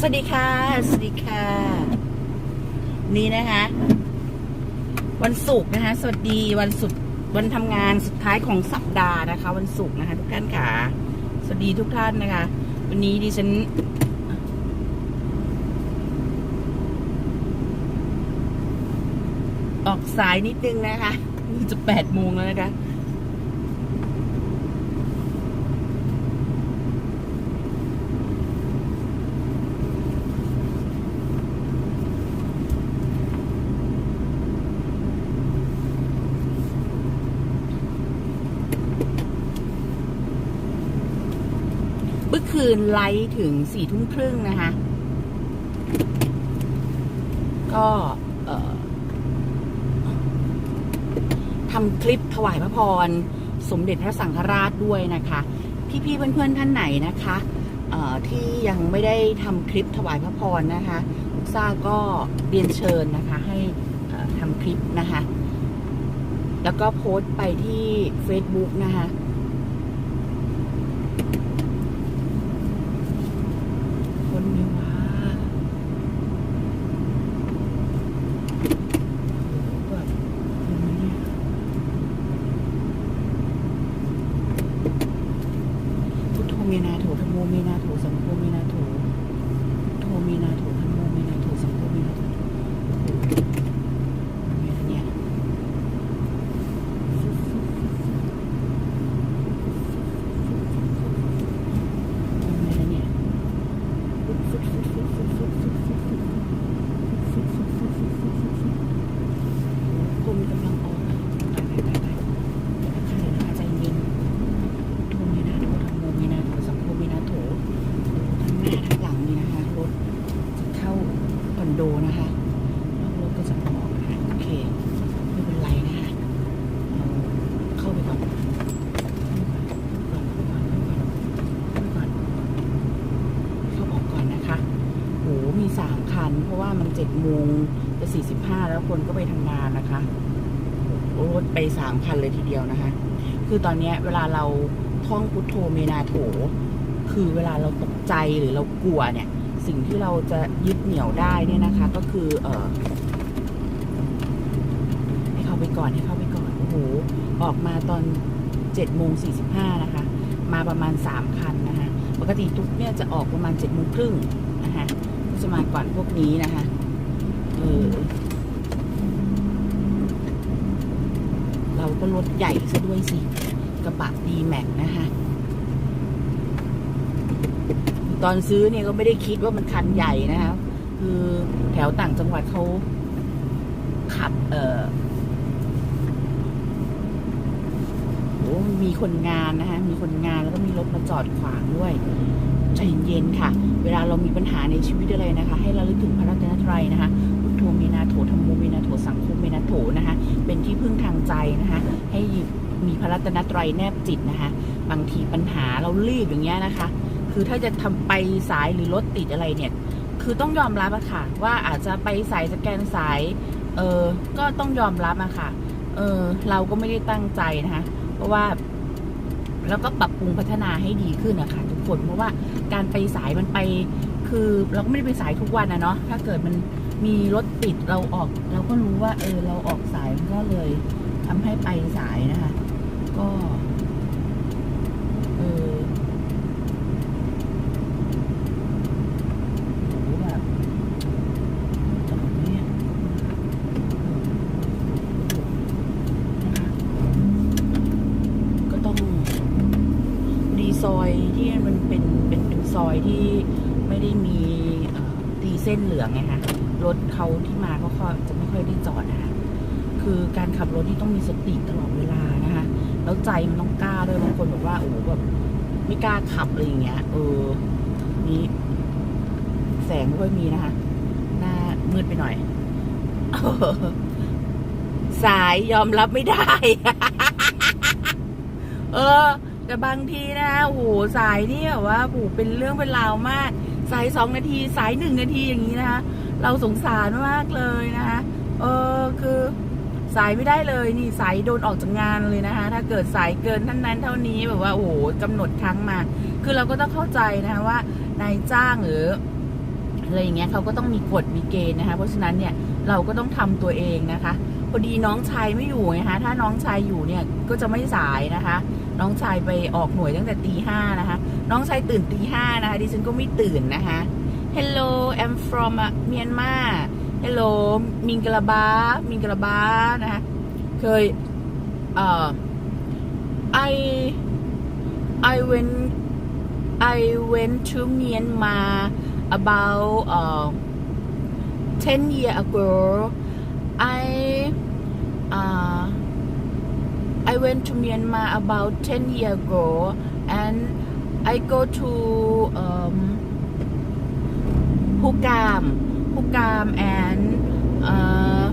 สวัสดีค่ะ สวัสดีค่ะ นี่นะคะ วันศุกร์นะคะ สวัสดีวันสุดวันทำงานสุดท้ายของสัปดาห์นะคะ วันศุกร์นะคะ ทุกท่านค่ะ สวัสดีทุกท่านนะคะ วันนี้ดิฉันออกสายนิดนึงนะคะนี่จะแปดโมงแล้วนะคะ มื่อคืนไลฟ์ถึงสี่ทุ่มครึ่งนะคะ ก็ทำคลิปถวายพระพร สมเด็จพระสังฆราชด้วยนะคะ พี่ๆเพื่อนๆท่านไหนนะคะที่ยังไม่ได้ทำคลิปถวายพระพรนะคะลูกซ่าก็เรียนเชิญนะคะ ให้ทำคลิปนะคะ แล้วก็โพสต์ไปที่ Facebook นะคะ คนมีว่าโอ้โหแบบคนนี้เนี่ยพุทโธเม นาโถธรรมโมเมนาโถสังโฆเมนาโถพุทโธเมนาโถธรรมโมเมนาโถสังโฆเมนาโถโอ้โหเมนาเนี่ยเมนาเนี่ย คนกำลังออกตายตายตายตายนะคะเดี๋ยวนะคะใจเย็นโทมีนาโททำโมมีนาโทสังโฆมีนาโถทั้งหน้าทั้งหลังนี่นะคะ รถจะเข้าคอนโดนะคะแล้วรถก็จะออกนะคะโอเค ไม่เป็นไรนะคะเราเข้าไปก่อนก่อนก่อนก่อนก่อน เข้าออกก่อนนะคะ โห มีสามคัน เพราะว่ามันเจ็ด โมงจะสี่สิบห้าแล้วคนก็ไปทำงานนะคะโอ้รถไปสามคันเลยทีเดียวนะคะ คือตอนนี้เวลาเราท่องพุทโธเมนาโถ คือเวลาเราตกใจหรือเรากลัวเนี่ย สิ่งที่เราจะยึดเหนี่ยวได้เนี่ยนะคะ ก็คือเออให้เข้าไปก่อนให้เข้าไปก่อนโอ้โหออกมาตอนเจ็ดโมงสี่สิบห้านะคะ มาประมาณสามคันนะคะ ปกติตุ๊กเนี่ยจะออกประมาณเจ็ดโมงครึ่งนะคะก็จะมาก่อนพวกนี้นะคะ เราก็รถใหญ่ซะด้วยสิ กระบะดีแม็กนะคะตอนซื้อเนี่ยก็ไม่ได้คิดว่ามันคันใหญ่นะคะคือแถวต่างจังหวัดเขาขับ เออโอ้มีคนงานนะคะ มีคนงานแล้วก็มีรถมาจอดขวางด้วยใจเย็นๆค่ะ เวลาเรามีปัญหาในชีวิตอะไรนะคะ ให้เราลึกถึงพระรัตนตรัยนะคะ เมนาโถธรรมโมเมนาโถสังโฆเมนาโถนะคะ เป็นที่พึ่งทางใจนะคะ ให้มีพระรัตนตรัยแนบจิตนะคะ บางทีปัญหาเรารีบอย่างเงี้ยนะคะ คือถ้าจะทำไปสายหรือรถติดอะไรเนี่ย คือต้องยอมรับอะค่ะ ว่าอาจจะไปสายสแกนสาย เออก็ต้องยอมรับอะค่ะ เออเราก็ไม่ได้ตั้งใจนะคะ เพราะว่าแล้วก็ปรับปรุงพัฒนาให้ดีขึ้นนะคะทุกคนเพราะว่าการไปสายมันไป คือเราก็ไม่ได้ไปสายทุกวันนะเนาะถ้าเกิดมัน มีรถติดเราออกเราก็รู้ว่า เออ เราออกสายมันก็เลยทำให้ไปสายนะคะ ก็ เออแบบจอดเนี่ยนะคะก็ต้องดีซอยที่มันเป็นเป็นเป็นซอยที่ไม่ได้มีตีเส้นเหลืองไงคะ รถเขาที่มาก็ค่อยจะไม่ค่อยได้จอดนะคะคือการขับรถที่ต้องมีสติตลอดเวลานะคะแล้วใจมันต้องกล้าด้วยบางคนบอกว่าโอ้โหแบบไม่กล้าขับอะไรอย่างเงี้ย เออนี่แสงไม่ค่อยมีนะคะ หน้ามืดไปหน่อยสายยอมรับไม่ได้ เออ แต่บางทีนะโอ้โหสายนี่แบบว่าโอ้โหเป็นเรื่องเป็นราวมาก สายสองนาที สายหนึ่งนาทีอย่างนี้นะคะ เราสงสารมากเลยนะคะเออคือสายไม่ได้เลยนี่สายโดนออกจากงานเลยนะคะ ถ้าเกิดสายเกินท่านนั้นเท่านี้แบบว่าโอ้โหกำหนดครั้งมา คือเราก็ต้องเข้าใจนะคะว่านายจ้างหรืออะไรอย่างเงี้ยเขาก็ต้องมีกฎมีเกณฑ์นะคะ เพราะฉะนั้นเนี่ยเราก็ต้องทำตัวเองนะคะพอดีน้องชายไม่อยู่ไงคะถ้าน้องชายอยู่เนี่ยก็จะไม่สายนะคะ น้องชายไปออกหน่วยตั้งแต่ตีห้านะคะ น้องชายตื่นตีห้านะคะดิฉันก็ไม่ตื่นนะคะ Hello I'm from uh, Myanmar Hello มิงกลาบา มิงกลาบา นะคะ เคยเอ่อ I I went I went to Myanmar about uh, 10 year ago I uh, I went to Myanmar about 10 year ago and I go to um, Hukam Hukam and uh,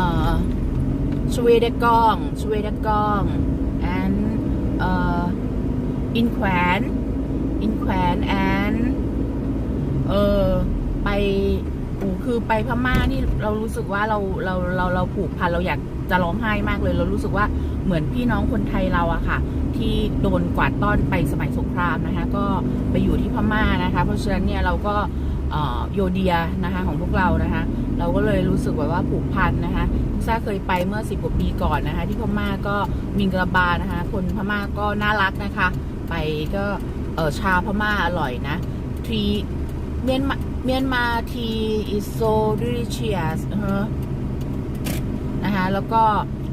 uh, Swedekong Swedekong and uh, in Kwan in Kwan and เออไปโอ้คือไปพม่านี่เรารู้สึกว่าเราเราเราเราผูกพันเราอยาก จะร้องไห้มากเลย เรารู้สึกว่าเหมือนพี่น้องคนไทยเราอะค่ะ ที่โดนกวาดต้อนไปสมัยสงครามนะคะ ก็ไปอยู่ที่พม่านะคะ เพราะฉะนั้นเนี่ยเราก็โยเดียนะคะของพวกเรานะคะ เราก็เลยรู้สึกแบบว่าผูกพันนะคะซ่าเคยไปเมื่อสิบกว่าปีก่อนนะคะ ที่พม่าก็มิงกระบานะคะ คนพม่าก็น่ารักนะคะ ไปก็เออชาพม่าอร่อยนะทีเมียนมาเมียนมาที is so delicious เออ นะคะแล้วก็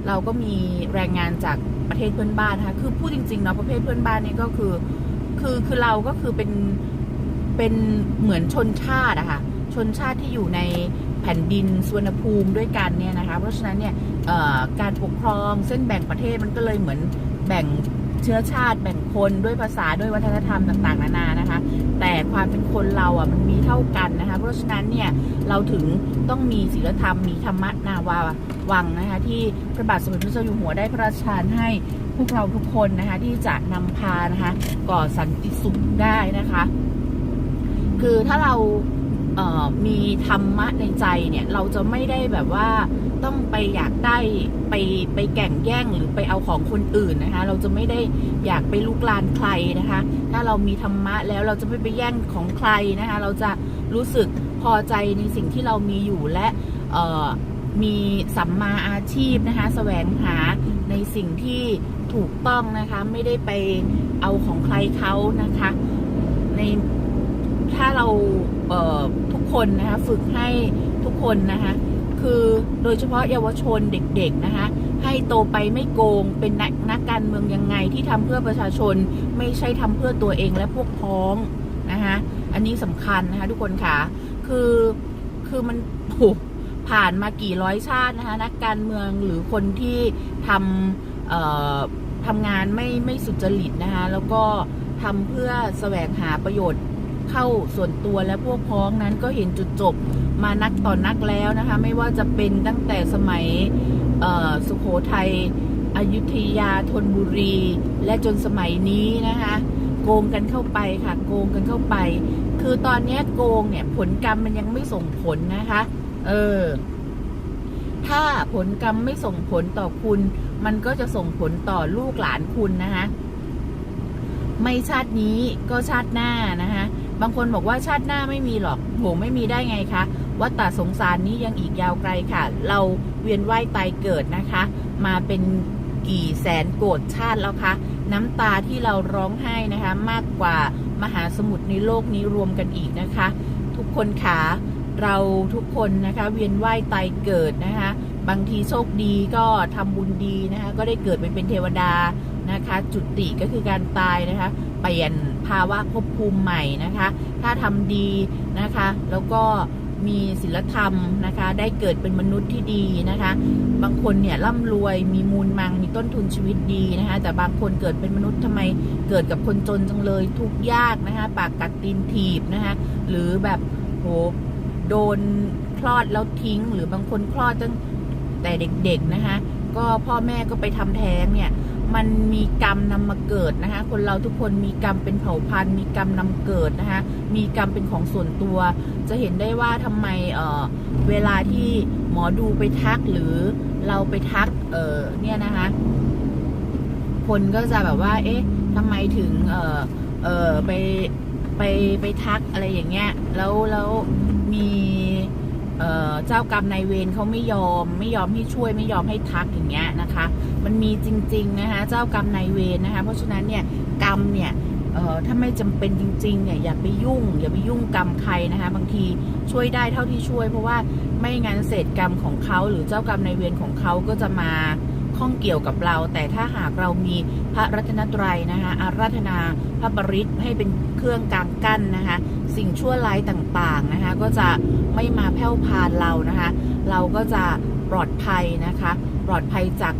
เราก็มีแรงงานจากประเทศเพื่อนบ้านนะคะคือพูดจริงๆเนาะประเภทเพื่อนบ้านนี่ก็คือ คือคือเราก็คือเป็นเป็นเหมือนชนชาติอะค่ะชนชาติที่อยู่ในแผ่นดินสวนภูมิด้วยกันเนี่ยนะคะ เพราะฉะนั้นเนี่ยการปกครองเส้นแบ่งประเทศมันก็เลยเหมือนแบ่งเชื้อชาติแบ่งคนด้วยภาษาด้วยวัฒนธรรมต่าง ๆ นานานะคะ แต่ความเป็นคนเราอะมันมีเท่ากันนะคะ เพราะฉะนั้นเนี่ยเราถึงต้องมีศีลธรรมมีธรรมะนาวาวังนะคะ ที่พระบาทสมเด็จพระเจ้าอยู่หัวได้พระราชทานให้พวกเราทุกคนนะคะ ที่จะนำพานะคะ ก่อสันติสุขได้นะคะ คือถ้าเรา มีธรรมะในใจเนี่ย เราจะไม่ได้แบบว่าต้องไปอยากได้ไปไปแก่งแย่งหรือไปเอาของคนอื่นนะคะ เราจะไม่ได้อยากไปลุกลานใครนะคะ ถ้าเรามีธรรมะแล้วเราจะไม่ไปแย่งของใครนะคะ เราจะรู้สึกพอใจในสิ่งที่เรามีอยู่และมีสัมมาอาชีพนะคะแสวงหาในสิ่งที่ถูกต้องนะคะ ไม่ได้ไปเอาของใครเขานะคะ ใน ถ้าเราเทุกคนนะคะฝึกให้ทุกคนนะคะคือโดยเฉพาะเยาวชนเด็กๆนะคะให้โตไปไม่โกงเป็นนักนักการเมืองยังไงที่ทำเพื่อประชาชนไม่ใช่ทำเพื่อตัวเองและพวกพ้องนะคะอันนี้สำคัญนะคะทุกคนค่ะคือคือมันโหผ่านมากี่ร้อยชาตินะคะนักการเมืองหรือคนที่ทำทำงานไม่ไม่สุจริตนะคะแล้วก็ทำเพื่อแสวงหาประโยชน์ เข้าส่วนตัวและพวกพ้องนั้นก็เห็นจุดจบมานักต่อนนักแล้วนะคะ ไม่ว่าจะเป็นตั้งแต่สมัยสุโขทัยอยุธยาธนบุรี และจนสมัยนี้นะคะ โกงกันเข้าไปค่ะ โกงกันเข้าไป คือตอนนี้โกงเนี่ยผลกรรมมันยังไม่ส่งผลนะคะ เออ ถ้าผลกรรมไม่ส่งผลต่อคุณ มันก็จะส่งผลต่อลูกหลานคุณนะคะ ไม่ชาตินี้ก็ชาติหน้านะคะ บางคนบอกว่าชาติหน้าไม่มีหรอกโหไม่มีได้ไงคะวัฏฏะสงสารนี้ยังอีกยาวไกลค่ะ เราเวียนว่ายตายเกิดนะคะ มาเป็นกี่แสนโกรธชาติแล้วคะน้ำตาที่เราร้องไห้นะคะ มากกว่ามหาสมุทรในโลกนี้รวมกันอีกนะคะ ทุกคนขาเราทุกคนนะคะ เวียนว่ายตายเกิดนะคะ บางทีโชคดีก็ทำบุญดีนะคะ ก็ได้เกิดไปเป็นเทวดานะคะ จุติก็คือการตายนะคะเปลี่ยน ภาวะภพภูมิใหม่นะคะ ถ้าทำดีนะคะ แล้วก็มีศีลธรรมนะคะ ได้เกิดเป็นมนุษย์ที่ดีนะคะ บางคนเนี่ยร่ำรวยมีมูลมังมีต้นทุนชีวิตดีนะคะ แต่บางคนเกิดเป็นมนุษย์ทำไมเกิดกับคนจนจังเลยทุกยากนะคะ ปากกัดตีนถีบนะคะ หรือแบบโหโดนคลอดแล้วทิ้ง หรือบางคนคลอดตั้งแต่เด็กๆนะคะ ก็พ่อแม่ก็ไปทำแท้งเนี่ย มันมีกรรมนำมาเกิดนะคะ คนเราทุกคนมีกรรมเป็นเผ่าพันธุ์ มีกรรมนำเกิดนะคะ มีกรรมเป็นของส่วนตัว จะเห็นได้ว่าทำไมเออเวลาที่หมอดูไปทักหรือเราไปทักเออเนี่ยนะคะ คนก็จะแบบว่า เอ๊ะทำไมถึงเออเออไปไปไปทักอะไรอย่างเงี้ย แล้วแล้วมี เจ้ากรรมนายเวรเขาไม่ยอม ไม่ยอมให้ช่วยไม่ยอมให้ทักอย่างเงี้ยนะคะ มันมีจริงๆนะคะเจ้ากรรมนายเวรนะคะ เพราะฉะนั้นเนี่ยกรรมเนี่ยถ้าไม่จำเป็นจริงๆเนี่ยอย่าไปยุ่ง อย่าไปยุ่งกรรมใครนะคะบางทีช่วยได้เท่าที่ช่วย เพราะว่าไม่งั้นเศษกรรมของเขาหรือเจ้ากรรมนายเวรของเขาก็จะมาข้องเกี่ยวกับเรา แต่ถ้าหากเรามีพระรัตนตรัยนะคะอาราธนาพระปริตให้เป็นเครื่องกลางกั้นนะคะ สิ่งชั่วร้ายต่างๆนะคะ ก็จะไม่มาแผ่วพานเรานะคะ เราก็จะปลอดภัยนะคะ ปลอดภัยจาก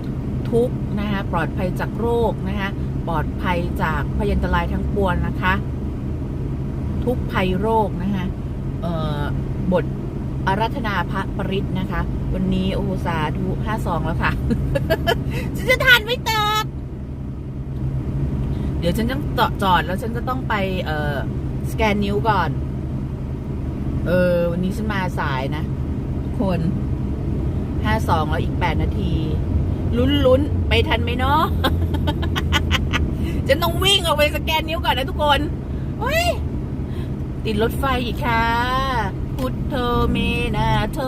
ทุกนะคะปลอดภัยจากโรคนะคะปลอดภัยจากพยันตรายทั้งปวงนะคะ ทุกภัยโรคนะคะเออบทอารัธนาพระปริตนะคะ วันนี้โอโหสาธุห้าสองแล้วค่ะฉันจะทานไม่เติบเดี๋ยวฉันต้องจอดจอดแล้วฉันก็ต้องไป เอ่อ สแกนนิ้วก่อน เออ วันนี้ฉันมาสายนะทุกคนห้าสองแล้วอีกแปดนาที ลุ้นลุ้นไปทันไหมเนาะฉันต้องวิ่งออกไปสแกนนิ้วก่อนนะทุกคนเฮ้ยติดรถไฟอีกค่ะ พุทโธเมนาโท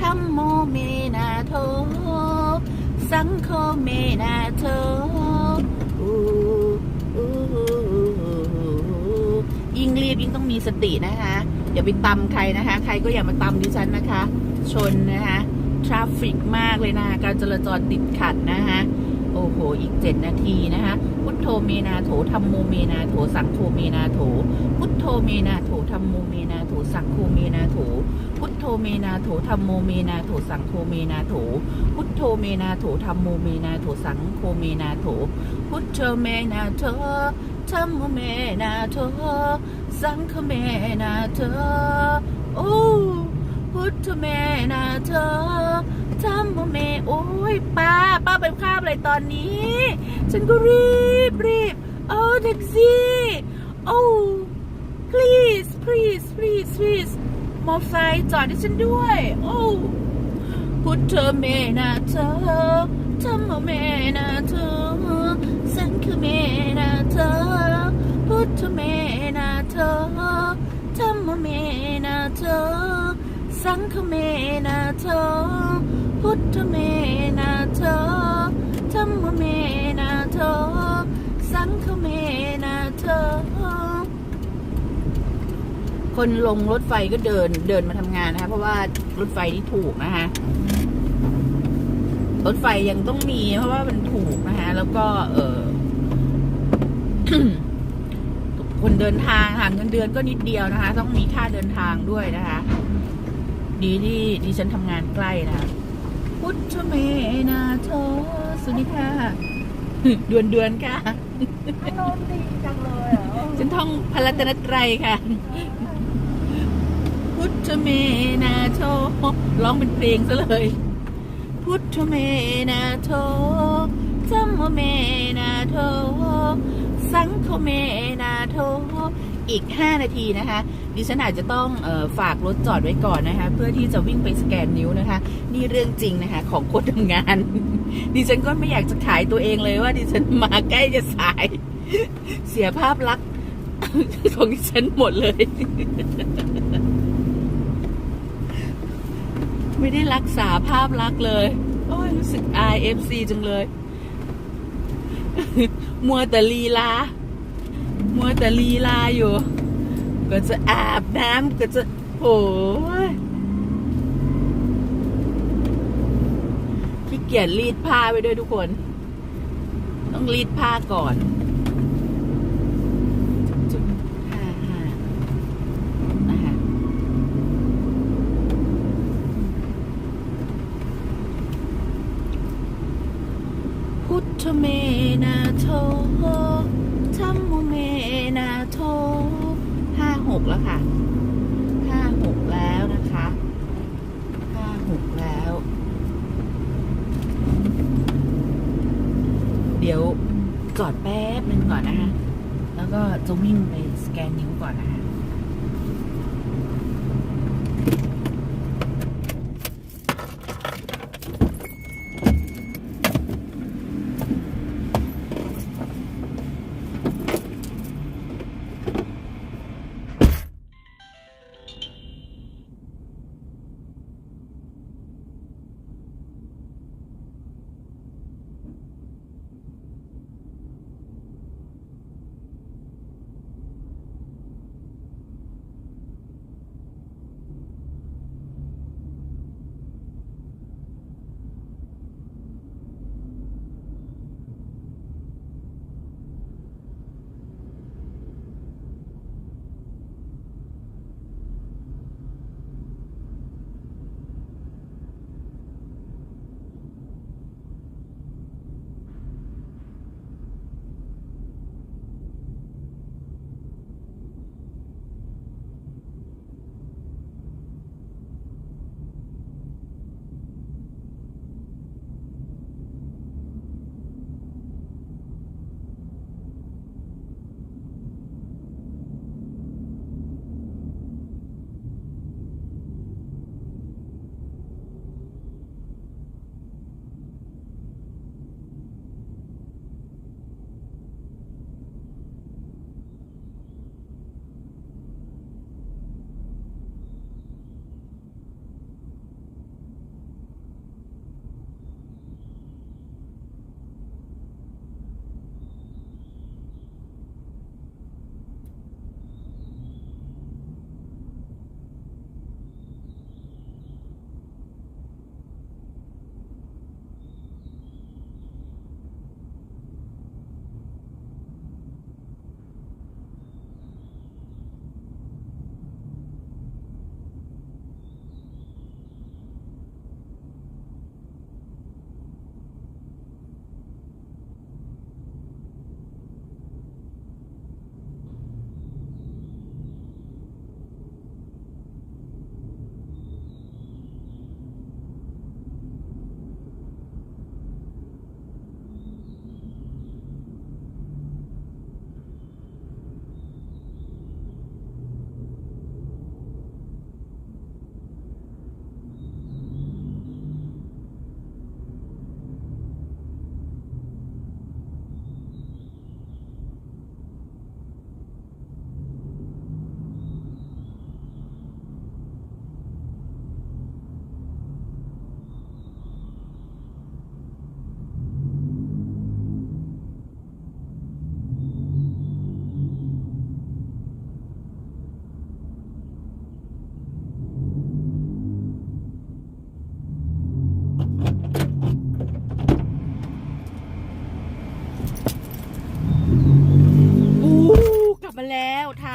ธรรมโมเมนาโท สังโฆเมนาโท ยิ่งรีบยิ่งต้องมีสตินะคะ อย่าไปตำใครนะคะ ใครก็อย่ามาตำดิฉันนะคะ ชนนะคะทราฟฟิกมากเลยนะคะการจราจรติดขัดนะคะโอ้โห อีกเจ็ดนาทีนะคะพุทโธเมนาโถธรรมโมเมนาโถ สังโฆเมนาโถ พุทโธเมนาโถธรรมโมเมนาโถ สังโฆเมนาโถ พุทโธเมนาโถธรรมโมเมนาโถ สังโฆเมนาโถ พุทโธเมนาโถธรรมโมเมนาโถ สังโฆเมนาโถ พุทโธเมนาโถ ธรรมโมเมนาโถสังฆเมนาโถโอ้พุทธเมนาเธอทำเมโอ้ยป้าป้าไปข้ามอะไรตอนนี้ ฉันก็รีบรีบโอ้แท็กซี่โอ้ please please please please มอไซค์จอดให้ฉันด้วย โอ้พุทธเมนาเธอธรรมเมนาเธอสังฆเมนา สังฆเมนาเธอพุทธเมนาเธอธรรมเมนาเธอสังฆเมนาเธอคนลงรถไฟก็เดินเดินมาทำงานนะคะ เพราะว่ารถไฟที่ถูกนะคะรถไฟยังต้องมีเพราะว่ามันถูกนะคะแล้วก็ เออคนเดินทางหาเงินเดือนก็นิดเดียวนะคะ ต้องมีค่าเดินทางด้วยนะคะ ดีที่ดิฉันทำงานใกล้นะคะพุทธเมนาโทสวัสดีค่ะดวนดวนๆค่ะอารมณ์ดีจังเลยอะฉันท่องพระรัตนตรัยค่ะ พุทธเมนาโทร้องเป็นเพลงซะเลย พุทธเมนาโทธัมมเมนาโทสังฆเมนาโท อีก 5 นาทีนะคะ ดิฉันอาจจะต้องออฝากรถจอดไว้ก่อนนะคะ เพื่อที่จะวิ่งไปสแกนนิ้วนะคะ นี่เรื่องจริงนะคะ ของคนทำงาน ดิฉันก็ไม่อยากจะขายตัวเองเลยว่าดิฉันมาใกล้จะสาย เสียภาพลักษณ์ของดิฉันหมดเลย ไม่ได้รักษาภาพลักษณ์เลย โอ้ยรู้สึก IFC จังเลย มัวแต่ลีลา มัวแต่ลีลาอยู่ ก็จะอาบน้ำก็จะโหยขี้เกียจรีดผ้าไปด้วยทุกคน ต้องรีดผ้าก่อนห้าห้านะคะพุทธเมนาโท กแล้วค่ะห้าหกแล้วนะคะห้าหกแล้ว เดี๋ยวกอดแป๊บนึงก่อนนะคะ แล้วก็จะวิ่งไปสแกนนิ้วก่อนนะคะ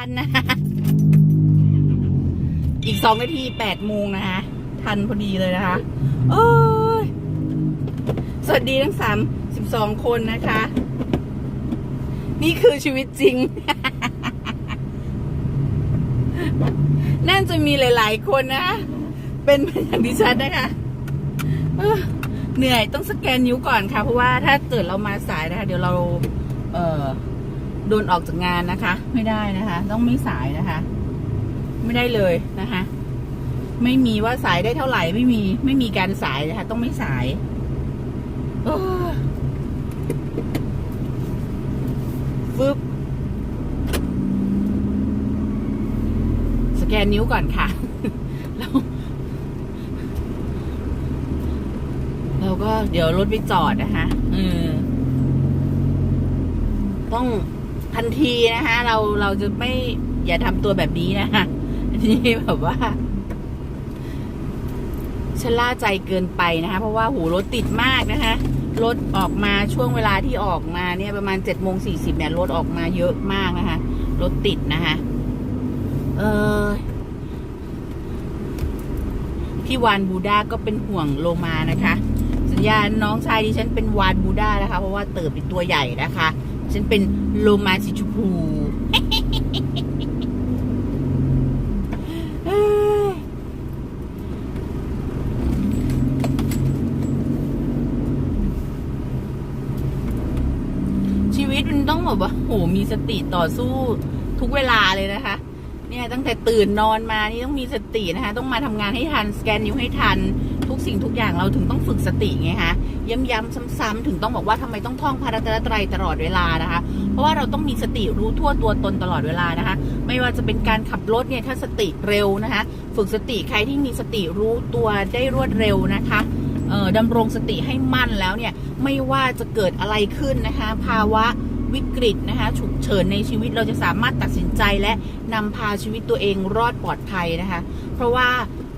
ทันนะ อีกสองนาทีแปดโมงนะคะ ทันพอดีเลยนะคะ โอ้ย สวัสดีทั้งสามสิบสองคนนะคะ นี่คือชีวิตจริง น่าจะมีหลาย ๆ คนนะ เป็นอย่างดิฉันนะคะเหนื่อยต้องสแกนนิ้วก่อนค่ะ เพราะว่าถ้าเกิดเรามาสายนะคะ เดี๋ยวเรา เออ โดนออกจากงานนะคะ ไม่ได้นะคะ ต้องไม่สายนะคะ ไม่ได้เลยนะคะ ไม่มีว่าสายได้เท่าไหร่ไม่มี ไม่มีการสายนะคะ ต้องไม่สายฟึบสแกนนิ้วก่อนค่ะ แล้วเราก็เดี๋ยวรถไปจอดนะคะเออต้อง ทันทีนะคะเราเราจะไม่อย่าทำตัวแบบนี้นะคะนนี้แบบว่าชะล่าใจเกินไปนะคะ เพราะว่าหูรถติดมากนะคะรถออกมาช่วงเวลาที่ออกมาเนี่ยประมาณเจ็ดโมงสี่สิบเนี่ยรถออกมาเยอะมากนะคะรถติดนะคะเออพี่วานบูดาก็เป็นห่วงโลมานะคะ สัญญาณน้องชายดิฉันเป็นวานบูดานะคะ เพราะว่าเติบเป็นตัวใหญ่นะคะ ฉันเป็นโลมาสีชมพูชีวิตมันต้องแบบว่าโหมีสติต่อสู้ทุกเวลาเลยนะคะ เนี่ยตั้งแต่ตื่นนอนมานี่ต้องมีสตินะคะ ต้องมาทำงานให้ทัน สแกนนิ้วให้ทัน ทุกสิ่งทุกอย่างเราถึงต้องฝึกสติไงคะย้ำๆซ้ำๆถึงต้องบอกว่าทำไมต้องท่องพระรัตนตรัยตลอดเวลานะคะ เพราะว่าเราต้องมีสติรู้ทั่วตัวตนตลอดเวลานะคะ ไม่ว่าจะเป็นการขับรถเนี่ยถ้าสติเร็วนะคะ ฝึกสติใครที่มีสติรู้ตัวได้รวดเร็วนะคะดำรงสติให้มั่นแล้วเนี่ยไม่ว่าจะเกิดอะไรขึ้นนะคะ ภาวะวิกฤตนะคะฉุกเฉินในชีวิตเราจะสามารถตัดสินใจและนำพาชีวิตตัวเองรอดปลอดภัยนะคะ เพราะว่า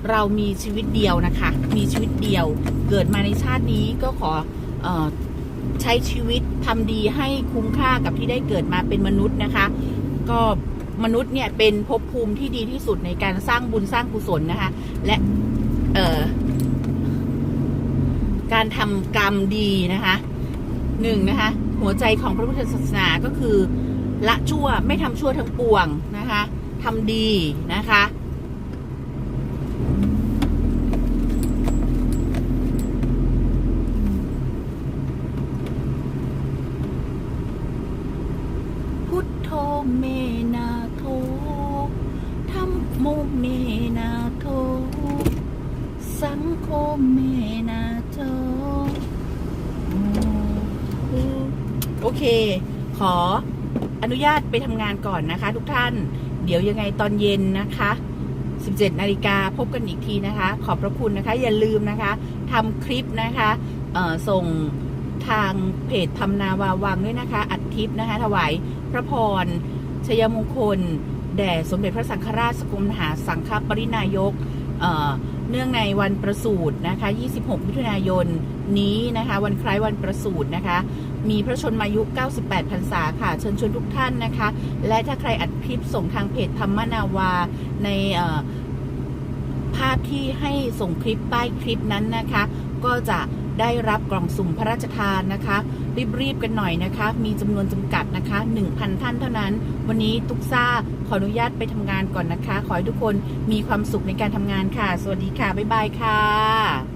เรามีชีวิตเดียวนะคะ มีชีวิตเดียว เกิดมาในชาตินี้ก็ขอออใช้ชีวิตทำดีให้คุ้มค่ากับที่ได้เกิดมาเป็นมนุษย์นะคะ ก็มนุษย์เนี่ยเป็นภพภูมิที่ดีที่สุดในการสร้างบุญสร้างกุศลนะคะ และการทำกรรมดีนะคะหนึ่งนะคะ หัวใจของพระพุทธศาสนาก็คือ ละชั่วไม่ทำชั่วทั้งปวงนะคะทำดีนะคะ พุทโธเมนาโทธรรมโมเมนาโท สังโฆเมนาโทโอเค ขออ นุญาตไปทำงานก่อนนะคะ ทุกท่าน เดี๋ยวยังไงตอนเย็นนะคะ 17 นาฬิกาพบกันอีกทีนะคะ ขอบพระคุณนะคะ อย่าลืมนะคะทำคลิปนะคะส่งทางเพจทำนาวาวังด้วยนะคะ อัดคลิปนะคะ ถวายพระพรชยมงคล แด่สมเด็จพระสังฆราชสกลมหาสังฆปรินายก เนื่องในวันประสูตินะคะ 26 มิถุนายนนี้นะคะ วันคล้ายวันประสูตินะคะ มีพระชนมายุ 98 พรรษาค่ะ เชิญชวนทุกท่านนะคะ และถ้าใครอัดคลิปส่งทางเพจธรรมนาวาในภาพที่ให้ส่งคลิปใต้คลิปนั้นนะคะ ก็จะ ได้รับกล่องสุ่มพระราชทานนะคะ รีบๆกันหน่อยนะคะ มีจำนวนจำกัดนะคะ 1,000 ท่านเท่านั้น วันนี้ตุกซ่าขออนุญาตไปทำงานก่อนนะคะ ขอให้ทุกคนมีความสุขในการทำงานค่ะ สวัสดีค่ะ บ๊ายบายค่ะ